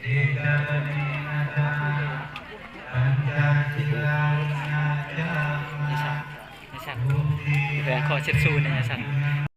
ไม่ใช่ไม่ใช่แหวนคอเช็ดซูเนี่ยไม่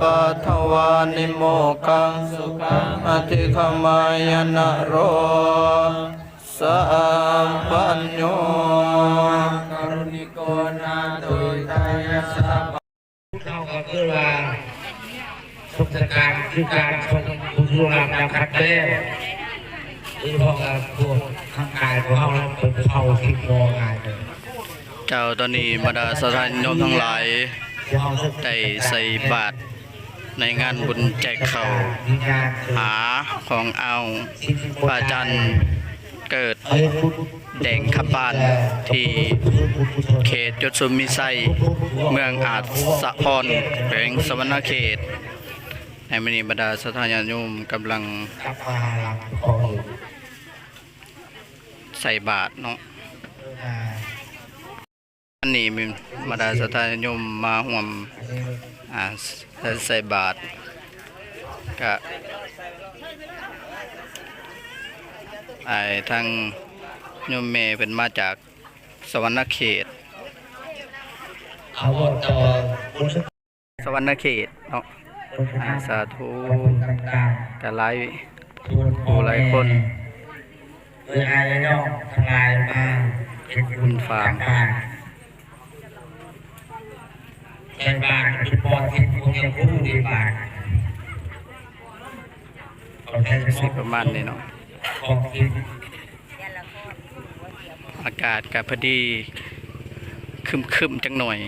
ปัฏฐวานิโมกังสุขังอธิขมายนะโรสัมปัญโยกรุณิโกนาตุตายะสัพเข้าก็คือว่าสุขการคือการชมบุญรวมแล้วคัดเต้คือพวกเราพวกข้างกายของเราเป็นเข้าที่โมงานเลยเจ้าตอนนี้บรรดาสถานโยมทั้งหลายที่ห้องศึกได้ใส่บาตร ในงานบุญแจกข้าวมีงานหาของเอาพระอาจารย์เกิดแดงขบานที่เขตยศสุมิไซเมืองอาจสะพรแขวงสวรรณเขตในมณีบรรดาสถานญาติโยมกำลังขับมาลังของใส่บาตรเนาะอันนี้มีบรรดาสถานยมมาห่วม อ่าใส่บาตรก็ไอ้ทางโยมเมเป็นมาจากสวรรณเขตอาว่าต่อบุญศึกสวรรณเขตเนาะอาสาธุต่างกะไลายผู้หลายคนเพื่ออายน้องทั้งหลายมาเป็นบุญฝาก บ้านในบ้านเป็นบอลที่พวกยังคู่ดีบ้านของแท้สิประมาณนี้เนาะของที่อากาศกับพอดีคึมคึมๆจังหน่อย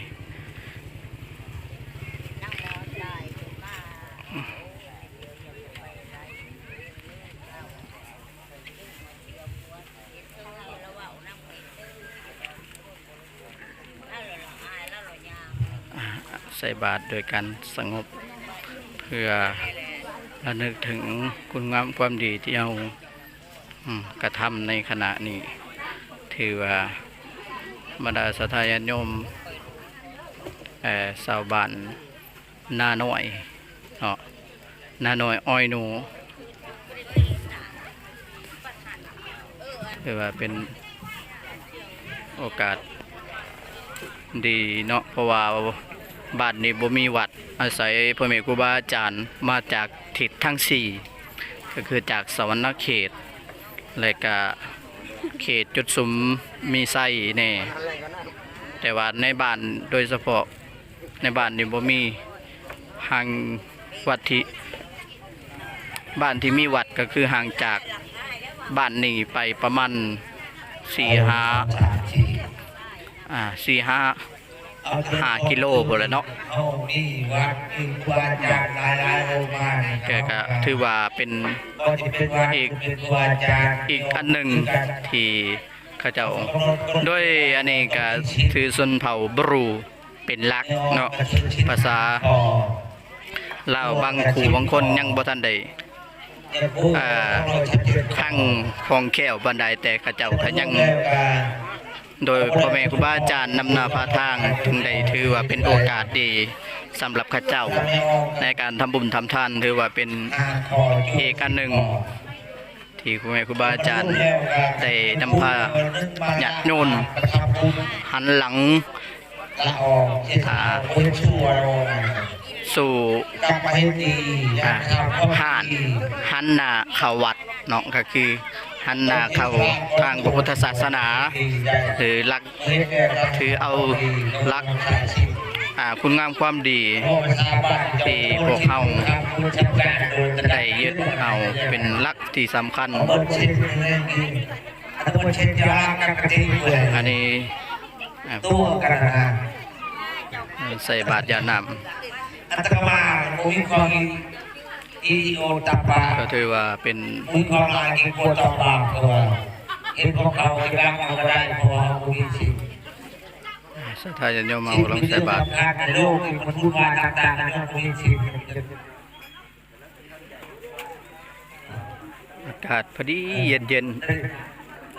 ใส่บาตรโดยการสงบเพื่อระลึกถึงคุณงามความดีที่เรากระทำในขณะนี้ ถือว่าบรรดาสถานยมเอ่อชาวบ้านนาหน่อยเนาะนาหน่อยอ้อยหนูถือว่าเป็นโอกาสดีเนาะเพราะว่า บ้านนี้บ่มีวัด อาศัยพ่อแม่ครูบาอาจารย์มาจากทิศทั้งสี่ก็คือจากสวรรณเขต และก็เขตจุดสุมมีไส้แน่แต่ว่าในบ้านโดยเฉพาะในบ้านนี่บ่มีห่างวัดที่บ้านที่มีวัดก็คือห่างจากบ้านนี้ไปประมาณสี่ห้าอ่าสี่ห้า ห้ากิโลพุ่นแหละเนาะเอานี่วัดคือครูบารย์หลายๆองค์มานี่ก็ก็ถือว่าเป็นอีกป็นครูบาอาจารย์อีกอันหนึ่งที่เขาเจ้าด้วยอันนี้ก็ถือชนเผ่าบรูเป็นหลักเนาะภาษาอ๋อลาวบางคู่บางคนยังบ่ทันได้ข้าเราจะเป็นทั้งคลองแก้วบันไดแต่เขาเจ้าก็ยัง โดยพ่อแม่ครูบาอาจารย์นำหนาพาทางจึงได้ถือว่าเป็นโอกาสดีสำหรับข้าเจ้า ในการทำบุญทำทานถือว่าเป็นอ่าขอจุดเอกอันหนึ่งที่พ่อแม่ครูบาอาจารย์ได้นำพาญาติโยมประทับบุญหันหลังละออกเจ็ดขาคนชั่วเราสู่กลับไปให้ดีอย่าอ่าทำก็ห่านดีหันหน้าเข้าวัดเนาะก็คือ หันหน้าเข้าทางพระพุทธศาสนาหรือหลักถือเอาหลักคุณงามความดีที่พวกเราได้ยึดเอาเป็นหลักที่สำคัญ อันนี้ตัวกันใส่บาตรยาน้อัตมาบุญข องอีโอตาปาำก็ถือว่าเป็นบุญของลายกิโกตาปาตัวเห็นของเขาจะรับเอาก็ได้เพราะว่าเขามีสิ่งสถาญาติโยมมาเอาลงใส่บาตรในโลกที่มันวุ่นวายต่างๆนั่นเขามีสิ่งอากาศพอดีเย็นเย็น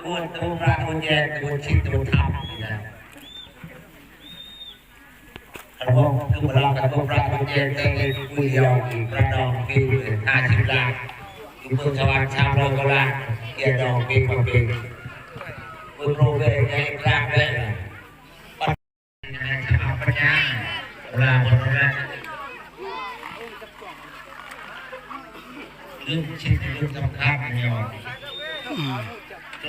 โอ้โหพระโอแจกโอชิตโอธรรมนะเรา คือเรากับพวกพระโอแจกได้คุยยาวอีกพระนองปีห้าสิบล้านอยู่เมืองสวรรค์ชาวโลกลาเกียรติดองปีกว่าปีคุณรู้เลยให้พระได้ให้ข้าพเจ้าลาคนแรกเรื่องชิดเรื่องสำคัญเนี่ยๆอืม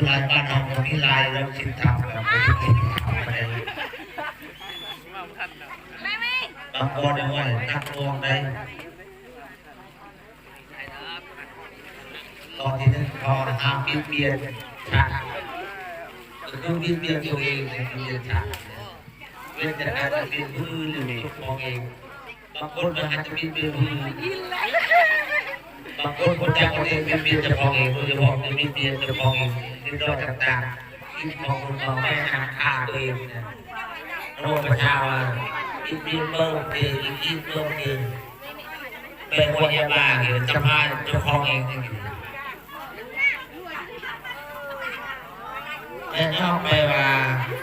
ลายบ้านเราคนนี้ลายเราชิดทำเราไม่ได้ทำไปเลย บางคนเอาไว้นักลวงได้ตอนที่นึงพอทำเปลี่ยนเปลี่ยนฉากก็คือเปลี่ยนเปลี่ยนตัวเองเปลี่ยนเปลี่ยนฉากเว้นแต่การเปลี่ยนผู้อื่นหรือตัวของเองบางคนมันอาจจะเปลี่ยนเปลี่ยนผู้อื่นบางคนคนจะคนเองเป็นเปลี่ยนจ้าของเองโดยเฉพาะเป็นเปลี่ยนจ้าของเองในรอยต่างๆที่มองคนมองแม่หาค่าตัวเองนี่ยโรคประชาว่า อีกเปลี่ยนเบิ้งเองอีกอีกเบิ้งเองเป็นวัยบ้าเองจะมาเจ้าของเองนี่แต่นอกไปว่า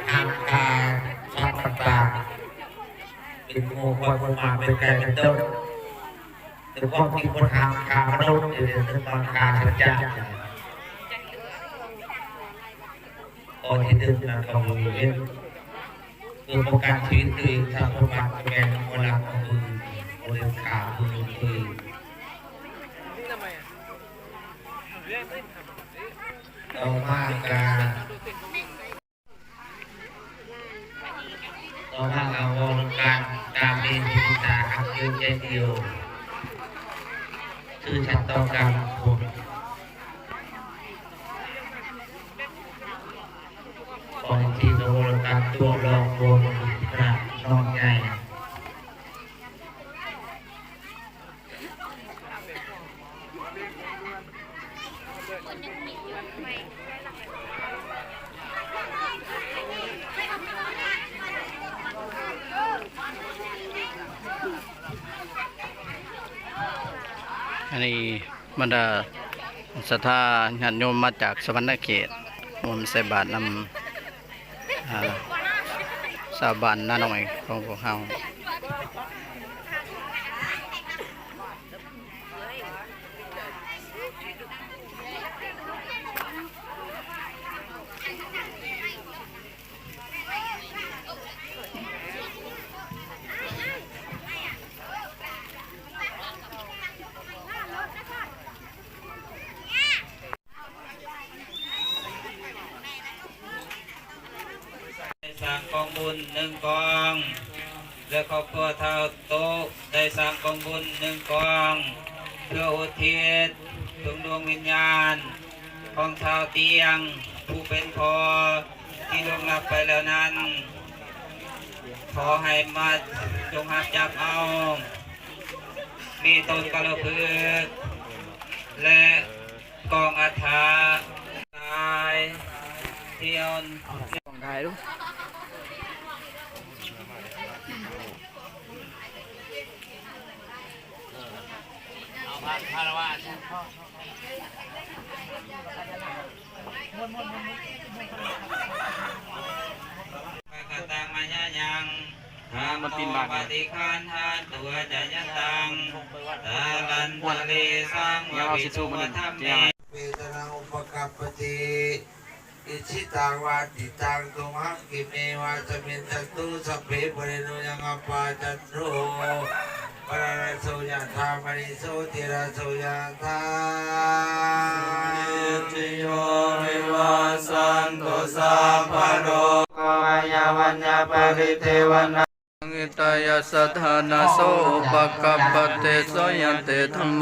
ทำตาชาติต่าเป็นโมฆะคนมาเป็นไก่เป็นต้นหรือความที่คนทาคามนุษย์หรือถึงบางคาพระจ้าโอ้ที่ดึงนาอยู่เรื่อง คือประกันชีวิตตัวเองถ้าคนบางแกนเวลาของมือบริขาคือตัวเองต่อมาการต่อมาเอาวงการการเรียนพิจารณาเดียวใจเดียวคือฉันต้องการผมตอนที่เราการตัวรองบนพระนองใหญ่ อันนี้บรรดาศรัทธาญาติโยมมาจากสวรรณเขตมวมใส่บาตรนำสาบานน้าหน่อยของพวกเขา ได้ สร้างกองบุญหนึ่งกองและครอบครัวเท่าโตะได้สร้างกองบุญหนึ่งกอง เพื่ออุทิศถึงดวงวิญญาณ ของเท้าเตียง ผู้เป็นพอที่ลงลับไปแล้วนั้น ขอให้มาจงหับจับเอา มีต้นกระพือและกองอัฐาตายเที่ยวของไทยลูก ปะกตังมายายังธรรมโมปฏิคันหาตัวจะยันตังตาลันทะเลสังววิสุวธรรมเมเวทนาอุปกัปปติอิชิตังวาติตังตุมหังกิเมวาจะมินจัตุสัพเพปริโนยังอปาจันโร ระโสยธามณิโสติระโสยธาติโยวิวาสันตุสัพพโรกวายวัญญาปริเทวนาิตายสัทธานาโสปะกัปปเตโสยันเตธัมโม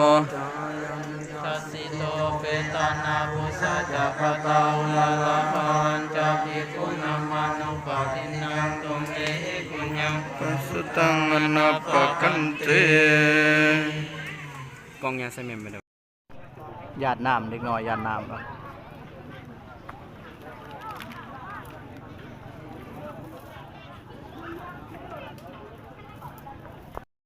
ตัสสิโตเปตานาภุสะจักตาอุลลาภันจะภิกขุนามานุปาทินังตุมเอกุญญัง ปัสสุตังอนัปปะกันเตกองยาใส่เมมไปเด้อญาติน้ำเล็กน้อยญาติน้ำครับ